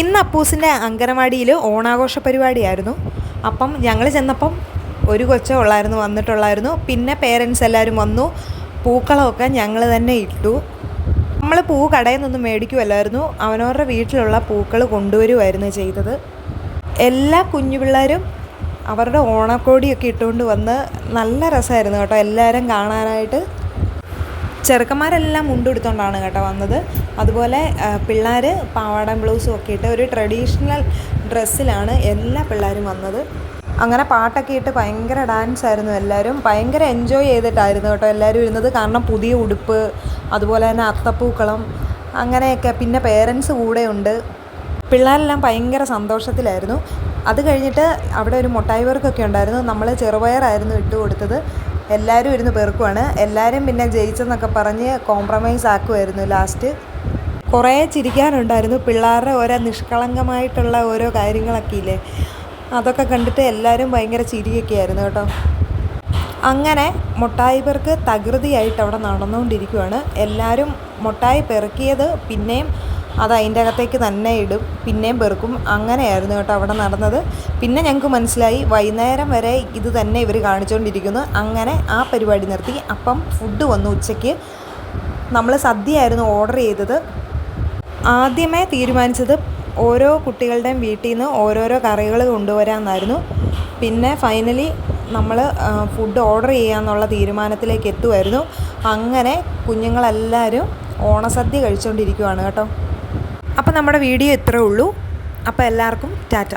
ഇന്ന് അപ്പൂസിന്റെ അങ്കനവാടിയിൽ ഓണാഘോഷ പരിപാടിയായിരുന്നു. അപ്പം ഞങ്ങൾ ചെന്നപ്പം ഒരു കൊച്ചേ ഉള്ളായിരുന്നു വന്നിട്ടുള്ളായിരുന്നു. പിന്നെ പേരൻസ് എല്ലാവരും വന്നു. പൂക്കളമൊക്കെ ഞങ്ങൾ തന്നെ ഇട്ടു. നമ്മൾ പൂ കടയിൽ നിന്നൊന്നും മേടിക്കുമല്ലായിരുന്നു അവനവരുടെ വീട്ടിലുള്ള പൂക്കൾ കൊണ്ടുവരുമായിരുന്നു ചെയ്തത്. എല്ലാ കുഞ്ഞു പിള്ളേരും അവരുടെ ഓണക്കോടിയൊക്കെ ഇട്ടുകൊണ്ട് വന്ന് നല്ല രസമായിരുന്നു കേട്ടോ എല്ലാവരും കാണാനായിട്ട്. ചെറുക്കന്മാരെല്ലാം മുണ്ടെടുത്തോണ്ടാണ് കേട്ടോ വന്നത്. അതുപോലെ പിള്ളേർ പാവാട ബ്ലൗസും ഒക്കെ ഇട്ട് ഒരു ട്രഡീഷണൽ ഡ്രസ്സിലാണ് എല്ലാ പിള്ളേരും വന്നത്. അങ്ങനെ പാട്ടൊക്കെ ഇട്ട് ഭയങ്കര ഡാൻസ് ആയിരുന്നു എല്ലാവരും. ഭയങ്കര എൻജോയ് ചെയ്തിട്ടായിരുന്നു കേട്ടോ എല്ലാവരും ഇരുന്നത്. കാരണം പുതിയ ഉടുപ്പ് അതുപോലെ തന്നെ അത്തപ്പൂക്കളം അങ്ങനെയൊക്കെ പിന്നെ പേരൻസ് ഉണ്ട്. പിള്ളേരെല്ലാം ഭയങ്കര സന്തോഷത്തിലായിരുന്നു. അത് കഴിഞ്ഞിട്ട് അവിടെ ഒരു മുട്ടായി വർക്കൊക്കെ ഉണ്ടായിരുന്നു. നമ്മൾ ചെറുപയറായിരുന്നു ഇട്ട് കൊടുത്തത്. എല്ലാവരും ഇരുന്ന് പെറുക്കുവാണ്. എല്ലാവരും പിന്നെ ജയിച്ചെന്നൊക്കെ പറഞ്ഞ് കോംപ്രമൈസ് ആക്കുമായിരുന്നു ലാസ്റ്റ് കുറേ ചിരിക്കാനുണ്ടായിരുന്നു. പിള്ളേരുടെ ഓരോ നിഷ്കളങ്കമായിട്ടുള്ള ഓരോ കാര്യങ്ങളൊക്കെ ഇല്ലേ? അതൊക്കെ കണ്ടിട്ട് എല്ലാവരും ഭയങ്കര ചിരിയൊക്കെ ആയിരുന്നു കേട്ടോ. അങ്ങനെ മുട്ടായി പെറുക്ക് തകൃതിയായിട്ട് അവിടെ നടന്നുകൊണ്ടിരിക്കുവാണ്. എല്ലാവരും മുട്ടായി പെറുക്കിയത് പിന്നെയും അത് അതിന്റെ അകത്തേക്ക് തന്നെ ഇടും. പിന്നെയും പെറുക്കും അങ്ങനെയായിരുന്നു കേട്ടോ അവിടെ നടന്നത്. പിന്നെ ഞങ്ങൾക്ക് മനസ്സിലായി വൈകുന്നേരം വരെ ഇത് തന്നെ ഇവർ കാണിച്ചുകൊണ്ടിരിക്കുന്നു അങ്ങനെ ആ പരിപാടി നിർത്തി. അപ്പം ഫുഡ് വന്നു ഉച്ചയ്ക്ക്. നമ്മൾ സദ്യയായിരുന്നു ഓർഡർ ചെയ്തത്. ആദ്യമേ തീരുമാനിച്ചത് ഓരോ കുട്ടികളുടെയും വീട്ടിൽ നിന്ന് ഓരോരോ കറികൾ കൊണ്ടുവരാമെന്നായിരുന്നു. പിന്നെ ഫൈനലി നമ്മൾ ഫുഡ് ഓർഡർ ചെയ്യാമെന്നുള്ള തീരുമാനത്തിലേക്ക് എത്തുമായിരുന്നു. അങ്ങനെ കുഞ്ഞുങ്ങളെല്ലാവരും ഓണസദ്യ കഴിച്ചുകൊണ്ടിരിക്കുവാണ് കേട്ടോ. അപ്പോൾ നമ്മുടെ വീഡിയോ ഇത്രേ ഉള്ളൂ. അപ്പോൾ എല്ലാവർക്കും ടാറ്റ.